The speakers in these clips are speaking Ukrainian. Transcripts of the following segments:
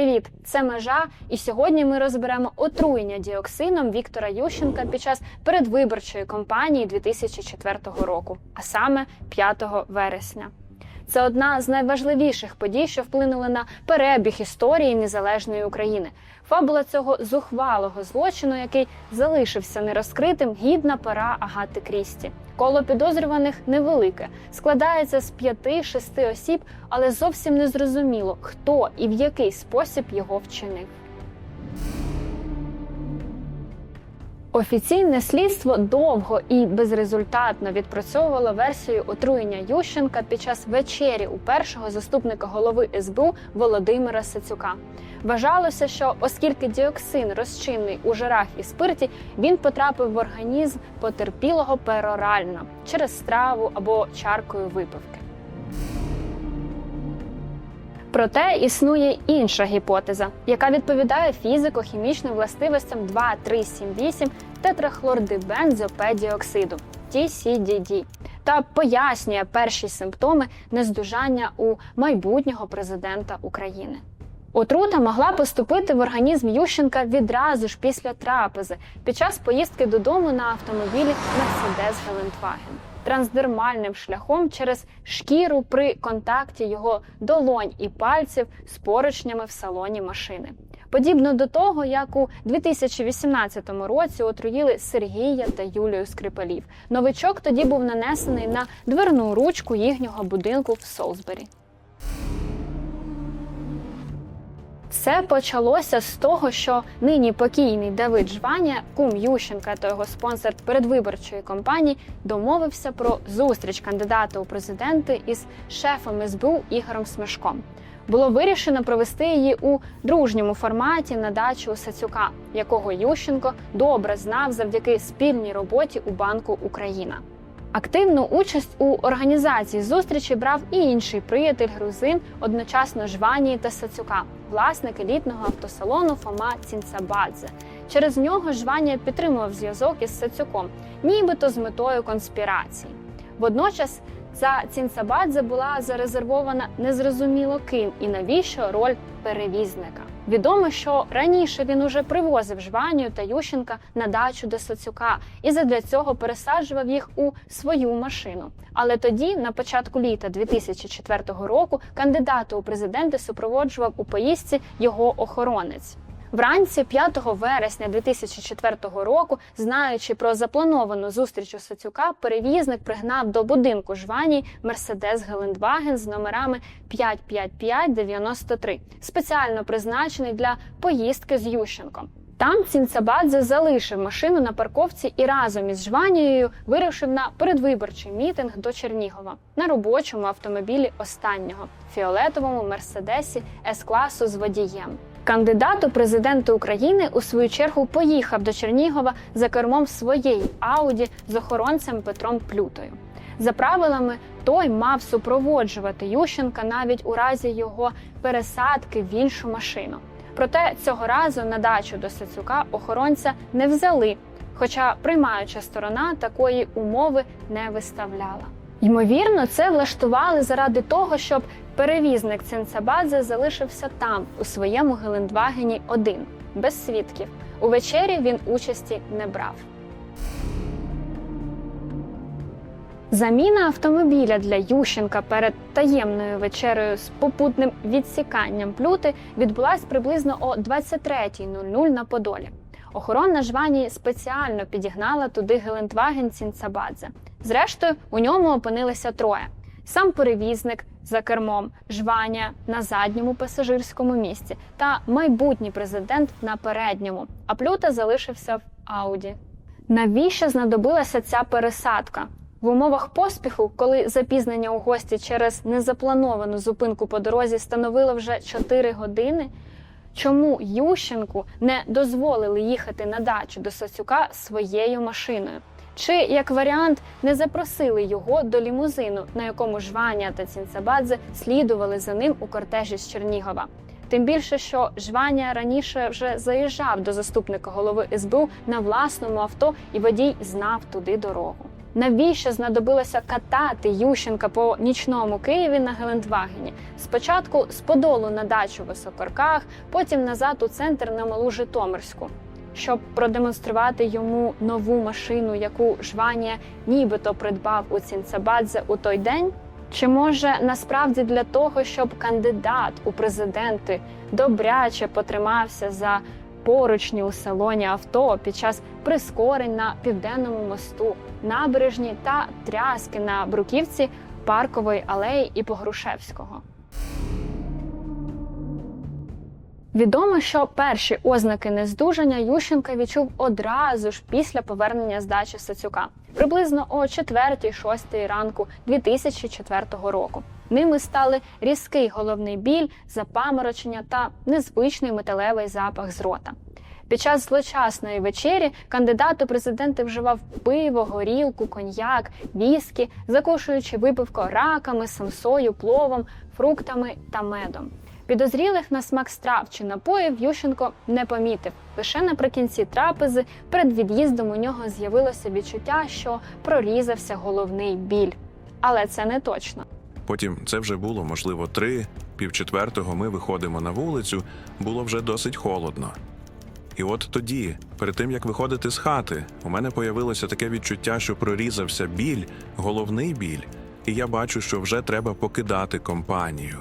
Привіт, це межа. І сьогодні ми розберемо отруєння діоксином Віктора Ющенка під час передвиборчої кампанії 2004 року, а саме 5 вересня. Це одна з найважливіших подій, що вплинули на перебіг історії незалежної України. Фабула цього зухвалого злочину, який залишився нерозкритим, гідна пора Агати Крісті. Коло підозрюваних невелике, складається з п'яти-шести осіб, але зовсім не зрозуміло, хто і в який спосіб його вчинив. Офіційне слідство довго і безрезультатно відпрацьовувало версію отруєння Ющенка під час вечері у першого заступника голови СБУ Володимира Сацюка. Вважалося, що оскільки діоксин розчинний у жирах і спирті, він потрапив в організм потерпілого перорально через страву або чаркою випивки. Проте існує інша гіпотеза, яка відповідає фізико-хімічним властивостям 2,3,7,8 тетрахлордибензопедіоксиду TCDD та пояснює перші симптоми нездужання у майбутнього президента України. Отрута могла поступити в організм Ющенка відразу ж після трапези під час поїздки додому на автомобілі Mercedes Гелендваген трансдермальним шляхом через шкіру при контакті його долонь і пальців з поручнями в салоні машини. Подібно до того, як у 2018 році отруїли Сергія та Юлію Скрипалів. Новичок тоді був нанесений на дверну ручку їхнього будинку в Солсбері. Все почалося з того, що нині покійний Давид Жваня, кум Ющенка та його спонсор передвиборчої кампанії, домовився про зустріч кандидата у президенти із шефом СБУ Ігорем Смешком. Було вирішено провести її у дружньому форматі на дачу у Сацюка, якого Ющенко добре знав завдяки спільній роботі у Банку Україна. Активну участь у організації зустрічі брав і інший приятель грузин, одночасно Жванії та Сацюка, власник елітного автосалону Фома Цінцабадзе. Через нього Жванія підтримував зв'язок із Сацюком, нібито з метою конспірації. Водночас за Цінцабадзе була зарезервована незрозуміло ким і навіщо роль перевізника. Відомо, що раніше він уже привозив Жванію та Ющенка на дачу до Соцюка і задля цього пересаджував їх у свою машину. Але тоді, на початку літа 2004 року, кандидата у президенти супроводжував у поїздці його охоронець. Вранці 5 вересня 2004 року, знаючи про заплановану зустріч у Сацюка, перевізник пригнав до будинку жвані Мерседес Гелендваген з номерами 55593, спеціально призначений для поїздки з Ющенком. Там Цінцабадзе залишив машину на парковці і разом із Жванією вирушив на передвиборчий мітинг до Чернігова на робочому автомобілі останнього фіолетовому мерседесі с класу з водієм. Кандидат у президенти України у свою чергу поїхав до Чернігова за кермом своєї Ауді з охоронцем Петром Плютою. За правилами, той мав супроводжувати Ющенка навіть у разі його пересадки в іншу машину. Проте цього разу на дачу до Сацюка охоронця не взяли, хоча приймаюча сторона такої умови не виставляла. Ймовірно, це влаштували заради того, щоб перевізник Цинцабадзе залишився там, у своєму Гелендвагені один, без свідків. У вечері він участі не брав. Заміна автомобіля для Ющенка перед таємною вечерею з попутним відсіканням плюти відбулась приблизно о 23.00 на Подолі. Охорона жвані спеціально підігнала туди Гелендваген Цінцабадзе. Зрештою, у ньому опинилися троє: сам перевізник за кермом, жваня на задньому пасажирському місці та майбутній президент на передньому. А плюта залишився в Ауді. Навіщо знадобилася ця пересадка? В умовах поспіху, коли запізнення у гості через незаплановану зупинку по дорозі становило вже 4 години, чому Ющенку не дозволили їхати на дачу до Сосюка своєю машиною? Чи як варіант не запросили його до лімузину, на якому Жваня та Цінцабадзе слідували за ним у кортежі з Чернігова? Тим більше, що Жваня раніше вже заїжджав до заступника голови СБУ на власному авто, і водій знав туди дорогу. Навіщо знадобилося катати Ющенка по нічному Києві на Гелендвагені? Спочатку з Подолу на дачу в Високорках, потім назад у центр на Малу Житомирську, щоб продемонструвати йому нову машину, яку Жванія нібито придбав у Цінцабадзе у той день. Чи може насправді для того, щоб кандидат у президенти добряче потримався за поручні у салоні авто під час прискорень на південному мосту, набережні та тряски на бруківці паркової алеї і Погрушевського? Відомо, що перші ознаки нездужання Ющенка відчув одразу ж після повернення з дачі Сацюка, приблизно о 4-6 ранку 2004 року. Ними стали різкий головний біль, запаморочення та незвичний металевий запах з рота. Під час злочасної вечері кандидат у президенти вживав пиво, горілку, коньяк, віскі, закушуючи випивко раками, самсою, пловом, фруктами та медом. Підозрілих на смак страв чи напоїв Ющенко не помітив. Лише наприкінці трапези перед від'їздом у нього з'явилося відчуття, що прорізався головний біль. Але це не точно. Потім це вже було, можливо, три, півчетвертого ми виходимо на вулицю, було вже досить холодно. І от тоді, перед тим як виходити з хати, у мене появилося таке відчуття, що прорізався біль, головний біль, і я бачу, що вже треба покидати компанію.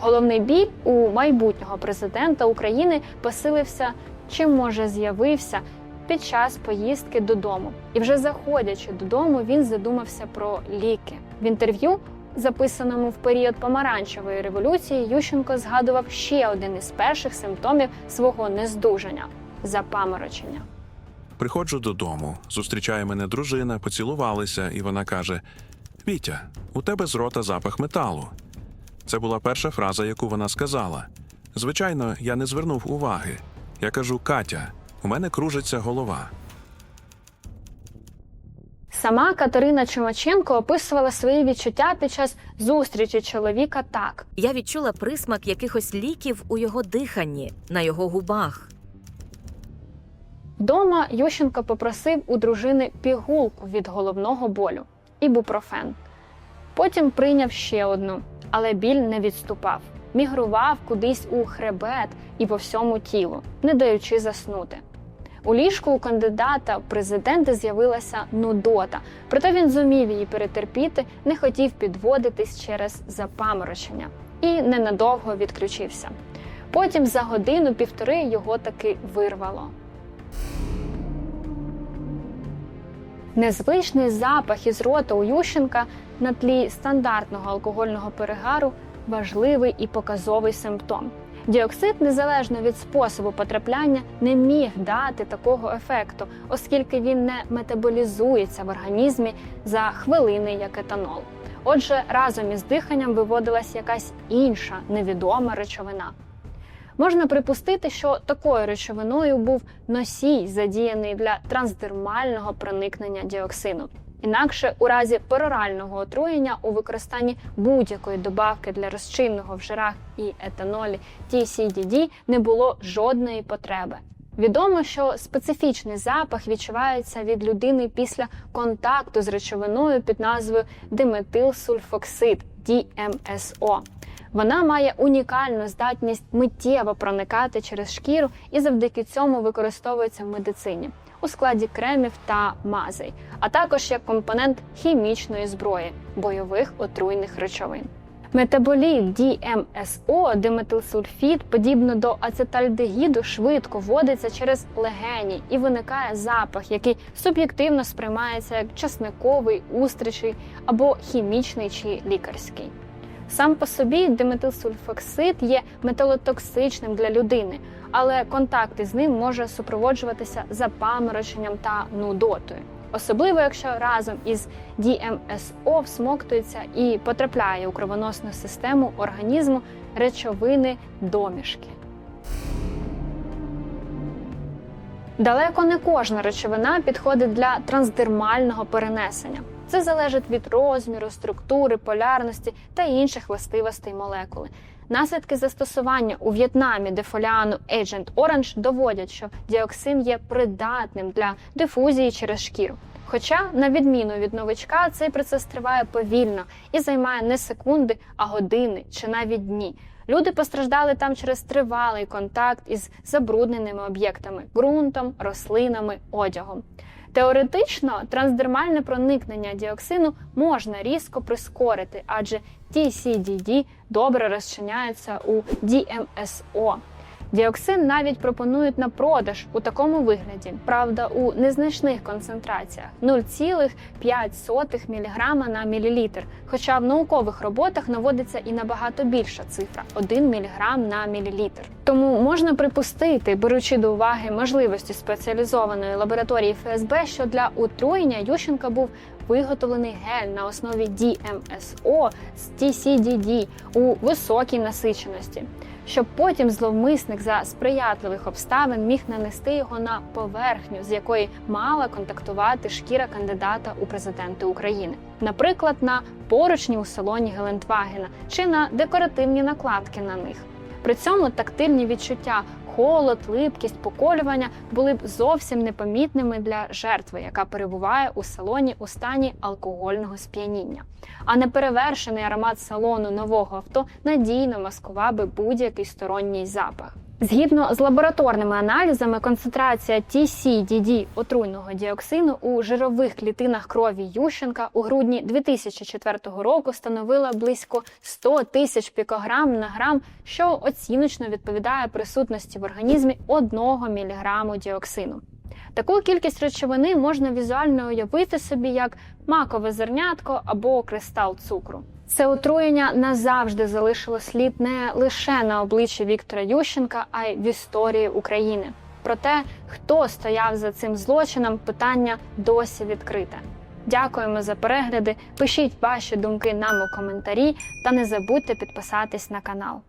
Головний біль у майбутнього президента України посилився чи може з'явився під час поїздки додому. І вже заходячи додому, він задумався про ліки. В інтерв'ю, записаному в період помаранчевої революції, Ющенко згадував ще один із перших симптомів свого нездужання запаморочення. Приходжу додому, зустрічає мене дружина, поцілувалися, і вона каже: Вітя, у тебе з рота запах металу. Це була перша фраза, яку вона сказала. Звичайно, я не звернув уваги. Я кажу: Катя, у мене кружиться голова. Сама Катерина Чумаченко описувала свої відчуття під час зустрічі чоловіка так. Я відчула присмак якихось ліків у його диханні, на його губах. Вдома Ющенко попросив у дружини пігулку від головного болю ібупрофен. Потім прийняв ще одну, але біль не відступав. Мігрував кудись у хребет і по всьому тілу, не даючи заснути. У ліжку у кандидата в президенти з'явилася нудота, проте він зумів її перетерпіти, не хотів підводитись через запаморочення і ненадовго відключився. Потім за годину-півтори його таки вирвало. Незвичний запах із рота у Ющенка на тлі стандартного алкогольного перегару важливий і показовий симптом. Діоксид, незалежно від способу потрапляння, не міг дати такого ефекту, оскільки він не метаболізується в організмі за хвилини, як етанол. Отже, разом із диханням виводилась якась інша невідома речовина. Можна припустити, що такою речовиною був носій, задіяний для трансдермального проникнення діоксину. Інакше, у разі перорального отруєння у використанні будь-якої добавки для розчинного в жирах і етанолі TCDD не було жодної потреби. Відомо, що специфічний запах відчувається від людини після контакту з речовиною під назвою диметилсульфоксид DMSO. Вона має унікальну здатність миттєво проникати через шкіру і завдяки цьому використовується в медицині у складі кремів та мазей, а також як компонент хімічної зброї бойових отруйних речовин. Метаболіт DMSO, диметилсульфід, подібно до ацетальдегіду, швидко вводиться через легені і виникає запах, який суб'єктивно сприймається як часниковий, устричий або хімічний чи лікарський. Сам по собі диметилсульфоксид є металотоксичним для людини, але контакт із ним може супроводжуватися запамороченням та нудотою. Особливо, якщо разом із DMSO всмоктується і потрапляє у кровоносну систему організму речовини домішки. Далеко не кожна речовина підходить для трансдермального перенесення. Це залежить від розміру, структури, полярності та інших властивостей молекули. Наслідки застосування у В'єтнамі дефоліану Agent Orange доводять, що діоксин є придатним для дифузії через шкіру. Хоча, на відміну від новичка, цей процес триває повільно і займає не секунди, а години чи навіть дні. Люди постраждали там через тривалий контакт із забрудненими об'єктами ґрунтом, рослинами, одягом. Теоретично трансдермальне проникнення діоксину можна різко прискорити, адже TCDD добре розчиняється у DMSO. Діоксин навіть пропонують на продаж у такому вигляді, правда, у незначних концентраціях 0,5 мг на мілілітр. Хоча в наукових роботах наводиться і набагато більша цифра 1 мг на мілілітр. Тому можна припустити, беручи до уваги можливості спеціалізованої лабораторії ФСБ, що для отруєння Ющенка був виготовлений гель на основі DMSO з TCDD у високій насиченості щоб потім зловмисник за сприятливих обставин міг нанести його на поверхню, з якої мала контактувати шкіра кандидата у президенти України, наприклад, на поручні у салоні Гелендвагена чи на декоративні накладки на них. При цьому тактильні відчуття, холод, липкість, поколювання були б зовсім непомітними для жертви, яка перебуває у салоні у стані алкогольного сп'яніння. А неперевершений аромат салону нового авто надійно маскував би будь-який сторонній запах. Згідно з лабораторними аналізами, концентрація TCDD отруйного діоксину у жирових клітинах крові Ющенка у грудні 2004 року становила близько 100 тисяч пікограм на грам, що оціночно відповідає присутності в організмі 1 мг діоксину. Таку кількість речовини можна візуально уявити собі як макове зернятко або кристал цукру. Це отруєння назавжди залишило слід не лише на обличчі Віктора Ющенка, а й в історії України. Про те, хто стояв за цим злочином, питання досі відкрите. Дякуємо за перегляди. Пишіть ваші думки нам у коментарі та не забудьте підписатись на канал.